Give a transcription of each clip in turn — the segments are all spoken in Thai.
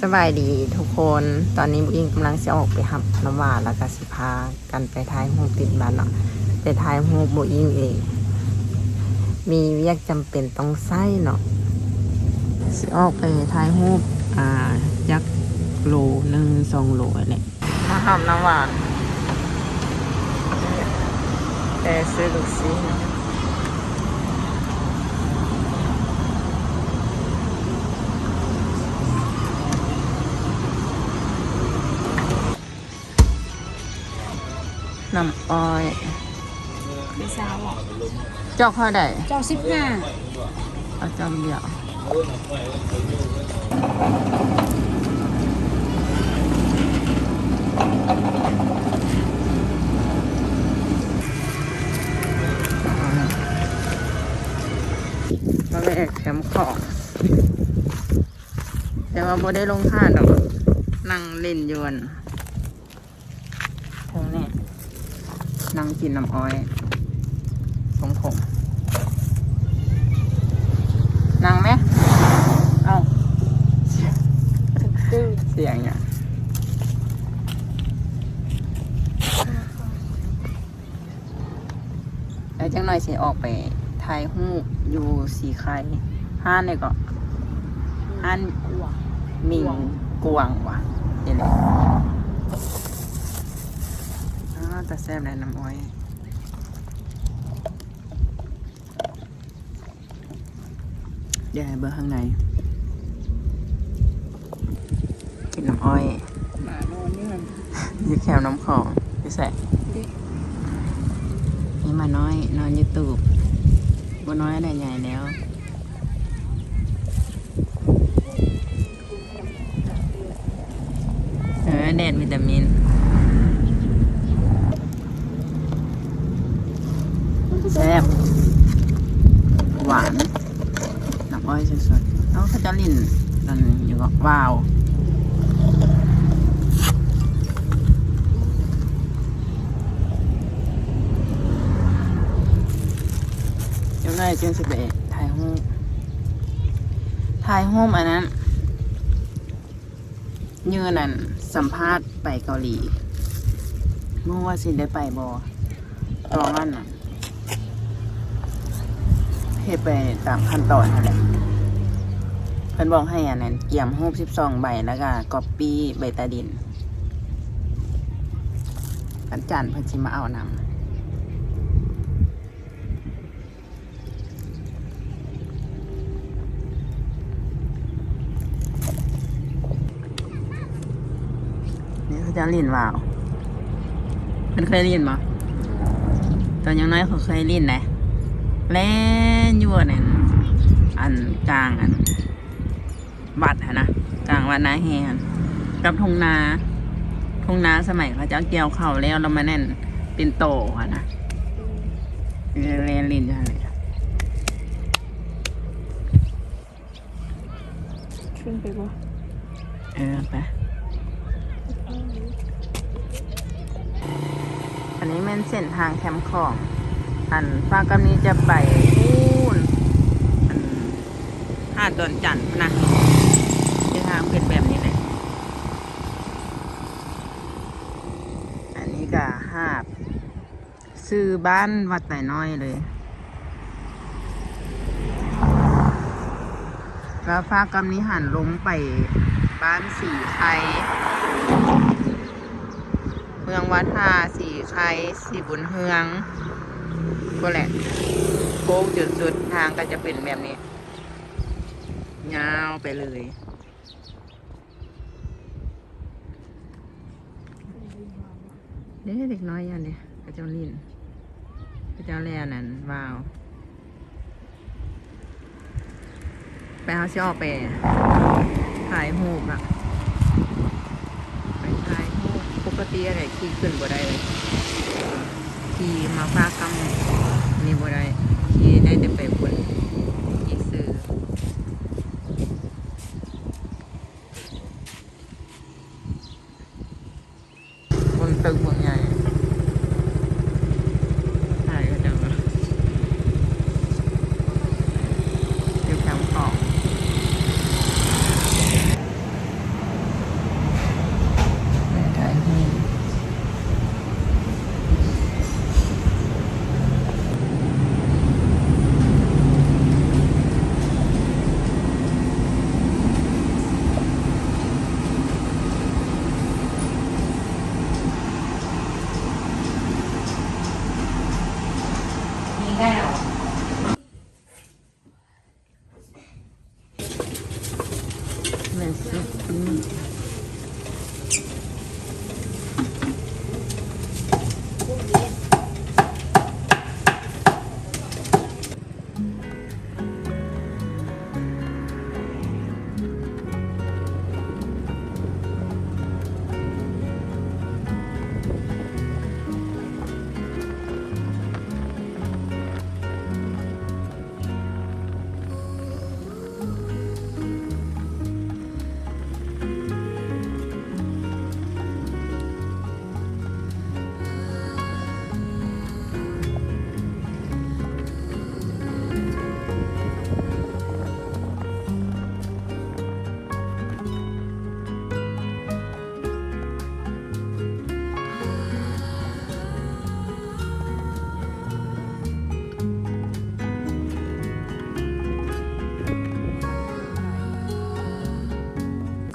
สบายดีทุกคน ตอนนี้บุ้งกำลังจะออกไปหับน้ำหวานแล้วก็สิพากันไปทายหูปติดบ้านเนาะไปทายหูปบุ้งเอง มีเวียกจำเป็นต้องใส่เนาะสิออกไปทายหูปอ่ายักษ์โลหนึ่งสองโลเนี่ยมาหับน้ำหวานแต่ซื้อลูกซีนะ น้ำอ้อยไม่ทราบอะจอกเท่าใดเจ้าสิบห้าเอาจอกเดียวมาแม่แคมป์ของ แต่ว่าบ่ได้ลงท่าดอก นั่งเล่นอยวนเท่านี้ นั่งกินน้ำอ้อยสงผมนั่งไหมเอ้าตื้อเสียงเนี่ยแล้วจังหน่อยสิออกไปถ่ายรูปอยู่สีไข่ห้านเลยก็ห้านหวังมิงกวางว่ะนี่แหละ อ้าวแต่แซ่บเลยน้ำอ้อยเดี๋ยวให้เบอร์ข้างในกินน้ำอ้อย หมานอนนี่มัน อยึด แซ่บหวานน้ำอ้อยสดๆแล้วเขาจะลิ่นนั่นอยู่ก็ว้าวเดี๋ยวหน่อยจึงสิไปถ่ายรูปถ่ายรูปอันนั้นเยือนั่นสัมภาษณ์ไปเกาหลีเมื่อว่าสิได้ไปบอตอนนั้นน่ะ เฮ็ดไปตามขั้นตอนนั่นแหละเพิ่นบอกให้อันนั้นเกี่ยมรูปสิบสองใบแล้วก็ก๊อปปี้ใบตาดินกันจันเพิ่นสิมาเอานำนี่เขาจะเรียนว่าวมันเคยเรียนมาตอนยังน้อยเขาเคยเรียนนะ เล่นอยู่นั่นอันกลางอันวัดฮะนะกลางวัดนาแฮนกับทงนาทงนาสมัยเขาจะเอาเกี่ยวเข่าวแล้วเรามาแน่นเป็นโตฮะนะเรียนเรียนเรียนอยู่หั่นเลยขึ้นไปบ่เออไปอันนี้เป็นเส้นทางแคมป์ของ อันฟ้ากำนี้จะไปพูนอันหาดอนจันนะที่ทางเป็นแบบนี้เลยอันนี้ก็ห้าซื้อบ้านวัดไต่น้อยเลย แล้วฟ้ากำนี้หันลงไปบ้านสีไครเมืองวัดทาสีไครสีบุญเฮือง ก็แหละโค้งจุดสุดทางก็จะเป็นแบบนี้ยาวไปเลยเด็กเด็กน้อยอย่างเนี้ยกระเจ้าลินกระเจ้าแล่นั่นว้าวไปเขาชอบไปถ่ายรูปอะไปถ่ายรูปปกติอะไรขี่ขึ้นบ่ได้เลย ขี่มาฟ้ากำนี่บ่ได้ขี่ได้แต่ไป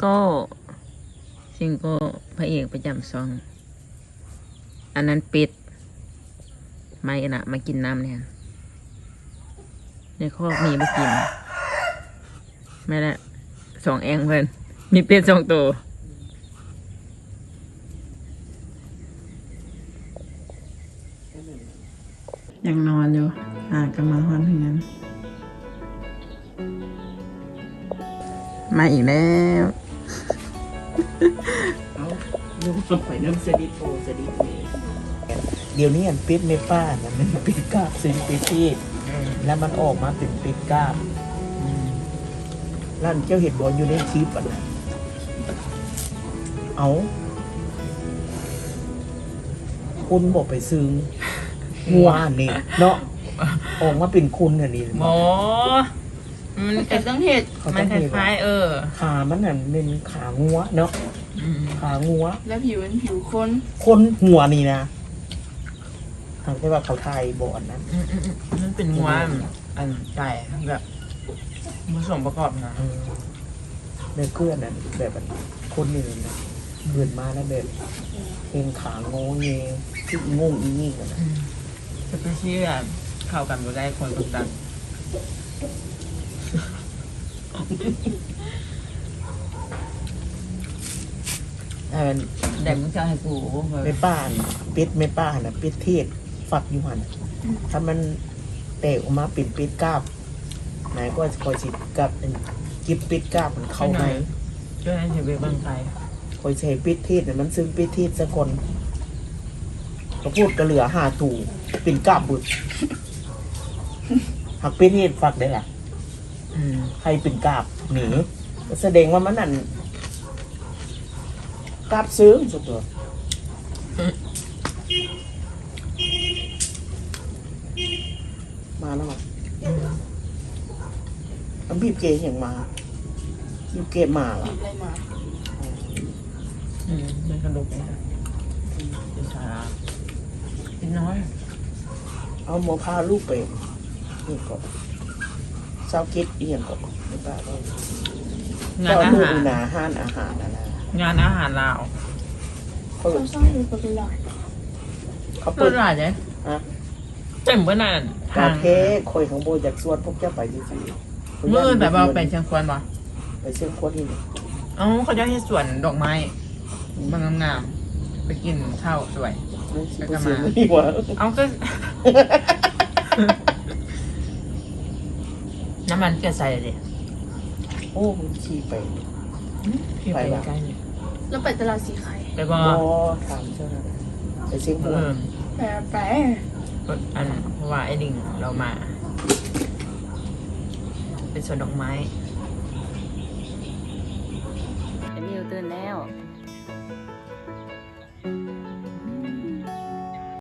ก็ซิงโก้พระเอกประจำซอง อันนั้นปิด ไม่นะมากินน้ำเนี่ยในคอกมีไม่กิน ไม่ละสองแองเพิ่นมีเป็ดสองตัวยังนอนอยู่ อ่ากำลังฮอนถึงนั้น มาอีกแล้ว เอาลูกต้องไปน้ำสดิโอสดิโอเดี๋ยวนี้อันปิดไม่ป้านะมันปิดกาบซินปิดที่แล้วมันออกมาเป็นปิดกาบแล้วอันเจ้าเห็นบอลอยู่ในคลิปอะนะเอาคุณบอกไปซื้องัวนี่เนาะออกมาเป็นคุณอันนี้หมอ มันแต่ต้องเห็ดเขามัต้อนงคมีล้ายๆเออขามันน่ะเป็นขางัวเนาะอืมขางัว แล้วผิวเป็นผิวคนคนหัวนี่นะทางที่ว่าเขาไทยบอนนั้นอืมอืมอืมมันเป็นงวมอันไก่แบบผสมประกอบนะเออในเคลื่อนนั้นแบบว่าคนนี่เลยนะเกิดมาแล้วแบบเองขางงเงที่งงอีนี่กันนะจะไปเชื่อเข้ากันบ่ได้คนต่างๆ เออเด็กมึงจะให้กูไม่ป้านปิดไม่ป้านนะปิดเทศฝักอยู่หันถ้ามันแตกออกมาปิดปิดกาบไหนก็คอยสิกับอันกิบปิดกาบมันเข้าไหมช่วยให้ชีวิตบางไกลคอยใช้ปิดเทศเนี่ยมันซึ่งปิดเทศสักคนก็พูดกระเหลือหาตู่เป็นกาบบุตรหักปิดเทศฝักได้ล่ะ อืมใครเป็นกาบหนีแสดงว่ามันนั่นกาบซื้อสุดตัวมาแล้วมั้งอันบีบเกยอย่างมาบีบเกยมาล่ะอะไรมาอืมเป็นกระดูกนะเป็นสาระเป็นน้อย เอาหมอพาลูกไปนี่ก่อน เช้าคิดเอียงก่อนไม่ป้าก็งานก็อาลูกหารอุนาห้านอาหารนะนะงานอาหารลาวเขาเขาสร้างอยู่กับหลอดเขาเปิเปิดดร้านเลยฮะเต็มเมื่อนานกาเทคอยของโบจากสวนพวกเจ้าไปจริงๆเมื่ออื่นแบบว่าไปเชียงควนบ่ไปเชียงควนนี่เอ้าเขาจะให้สวนดอกไม้บางงามๆไปกินข้าวสวยไม่ใช่ไปเชียงนี่หว่า เอาก็น้ำ มันเกลือใส่เลยดิโอ้มันขี่ไปพี่ไปไปละใกล้ๆนี่แล้วไปตลาดสีไข่ไปบ่บอถามเจ้าหน้าไปเชียงคเอวนอแปรแปรอันเพราะว่าไอ้ดิ่งเรามา เป็นสวนดอกไม้เอมิวตื่นแล้ว